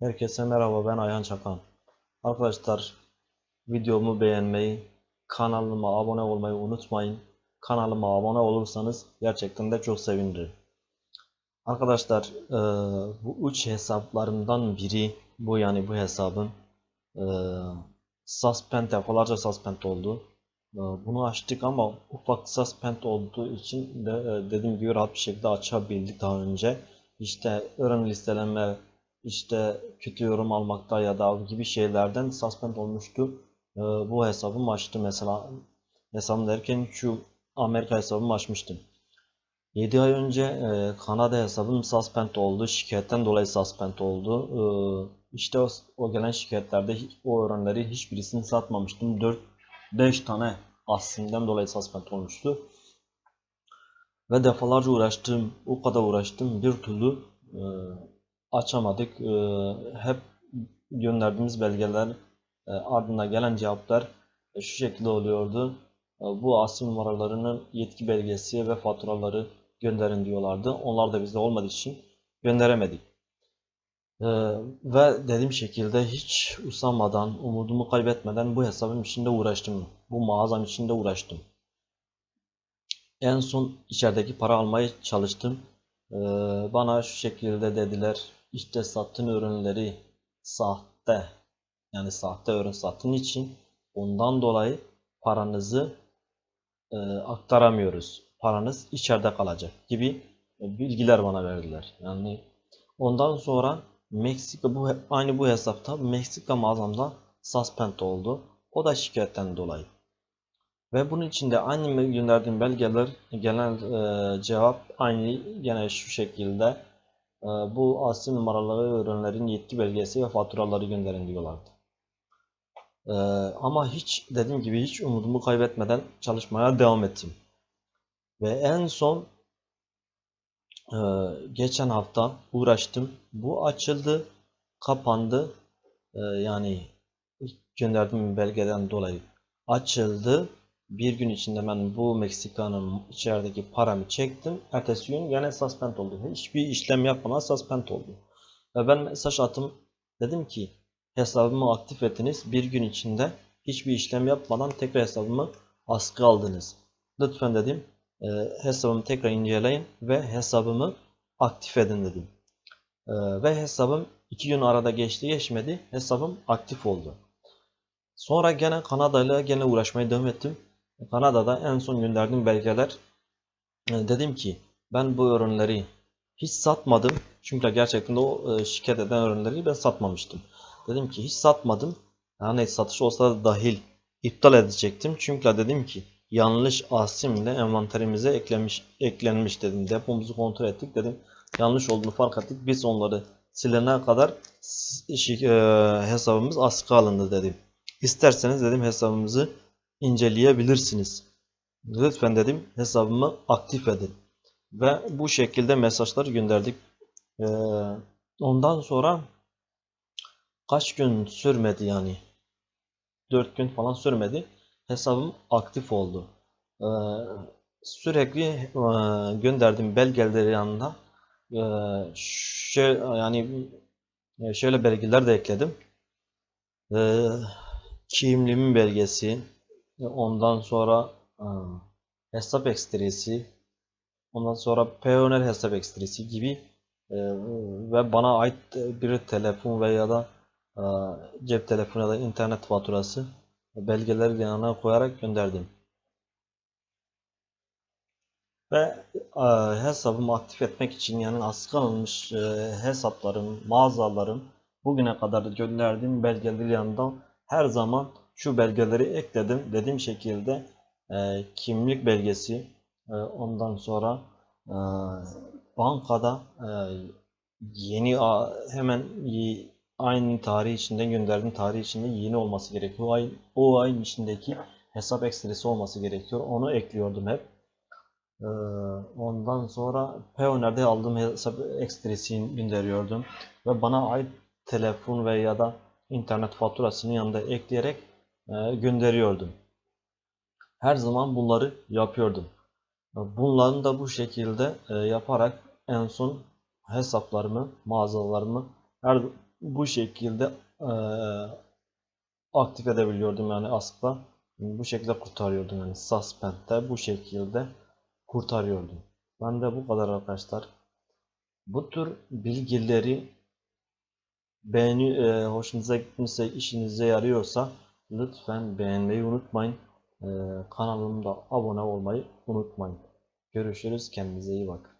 Herkese merhaba ben Ayhan Çakan. Arkadaşlar videomu beğenmeyi, kanalıma abone olmayı unutmayın. Kanalıma abone olursanız gerçekten de çok sevinirim. Arkadaşlar eee, bu uç hesaplarımdan biri bu yani bu hesabın eee suspend defalarca suspend oldu. Eee, Bunu açtık ama ufak suspend olduğu için de dediğim gibi rahat bir şekilde açabildik daha önce. İşte ürün listeleme, işte kötü yorum almakta ya da gibi şeylerden suspend olmuştu. Eee, bu hesabımı açtım mesela. Hesabım derken şu Amerika hesabımı açmıştım. 7 ay önce e, Kanada hesabım suspend oldu. Şikayetten dolayı suspend oldu. E, işte o, gelen şikayetlerde o ürünleri hiçbirisini satmamıştım. 4 5 tane aslından dolayı suspend olmuştu. Ve defalarca uğraştım. O kadar uğraştım. Bir türlü e, açamadık. E, hep gönderdiğimiz belgeler e, ardına gelen cevaplar e, şu şekilde oluyordu. E, Bu asim numaralarının yetki belgesi ve faturaları gönderin diyorlardı. Onlar da bizde olmadığı için gönderemedik. Ee, ve dediğim şekilde hiç usanmadan, umudumu kaybetmeden bu hesabım içinde uğraştım. Bu mağazam içinde uğraştım. En son içerideki para almaya çalıştım. Ee, bana şu şekilde dediler. İşte sattığın ürünleri sahte, yani sahte ürün sattığın için ondan dolayı paranızı e, aktaramıyoruz. Paranız içeride kalacak gibi bilgiler bana verdiler. Yani ondan sonra Meksika bu aynı bu hesapta Meksika mağazamda suspend oldu. O da şikayetten dolayı. Ve bunun içinde aynı gönderdiğim belgeler gelen e, cevap aynı gene şu şekilde bu asli numaraları ürünlerin yetki belgesi ve faturaları gönderin diyorlardı. Ee, ama hiç dediğim gibi hiç umudumu kaybetmeden çalışmaya devam ettim. Ve en son e, geçen hafta uğraştım. Bu açıldı, kapandı. Ee, yani gönderdiğim belgeden dolayı açıldı. Bir gün içinde ben bu Meksika'nın içerideki paramı çektim. Ertesi gün yine suspend oldu. Hiçbir işlem yapmadan suspend oldu. Ve ben mesaj attım. Dedim ki hesabımı aktif ettiniz. Bir gün içinde hiçbir işlem yapmadan tekrar hesabımı askı aldınız. Lütfen dedim e, hesabımı tekrar inceleyin ve hesabımı aktif edin dedim. E, ve hesabım iki gün arada geçti geçmedi. Hesabım aktif oldu. Sonra gene Kanada ile gene uğraşmaya devam ettim. Kanada'da en son gönderdiğim belgeler e, dedim ki ben bu ürünleri hiç satmadım. Çünkü gerçekten de o e, şikayet eden ürünleri ben satmamıştım. Dedim ki hiç satmadım. Yani satış olsa da dahil iptal edecektim. Çünkü dedim ki yanlış asimle envanterimize eklemiş, eklenmiş dedim. Depomuzu kontrol ettik dedim. Yanlış olduğunu fark ettik. Biz onları silene kadar e, hesabımız askı alındı dedim. İsterseniz dedim hesabımızı inceleyebilirsiniz. Lütfen dedim hesabımı aktif edin. Ve bu şekilde mesajları gönderdik. Ee, ondan sonra kaç gün sürmedi yani. 4 gün falan sürmedi. Hesabım aktif oldu. Ee, sürekli e, gönderdiğim belgeleri yanında e, şöyle, yani e, şöyle belgeler de ekledim. Ee, kimliğimin belgesi, ondan sonra e, hesap ekstresi, ondan sonra Payoneer hesap ekstresi gibi e, ve bana ait bir telefon veya da e, cep telefonu ya da internet faturası belgeleri yanına koyarak gönderdim. Ve e, hesabımı aktif etmek için yani askı alınmış e, hesaplarım, mağazalarım bugüne kadar gönderdiğim belgeleri yanında her zaman şu belgeleri ekledim. Dediğim şekilde e, kimlik belgesi, e, ondan sonra e, bankada e, yeni a- hemen aynı tarih içinde gönderdiğim tarih içinde yeni olması gerekiyor. O ay o ayın içindeki hesap ekstresi olması gerekiyor. Onu ekliyordum hep. Ee, ondan sonra Payoneer'de aldığım hesap ekstresini gönderiyordum ve bana ait telefon veya da internet faturasını yanında ekleyerek gönderiyordum. Her zaman bunları yapıyordum. Bunların da bu şekilde e, yaparak en son hesaplarımı, mağazalarımı her bu şekilde eee, aktif edebiliyordum yani aslında bu şekilde kurtarıyordum yani suspend'de bu şekilde kurtarıyordum. Ben de bu kadar arkadaşlar. Bu tür bilgileri beğeni hoşunuza gitmişse işinize yarıyorsa lütfen beğenmeyi unutmayın. Eee kanalımda abone olmayı unutmayın. Görüşürüz kendinize iyi bakın.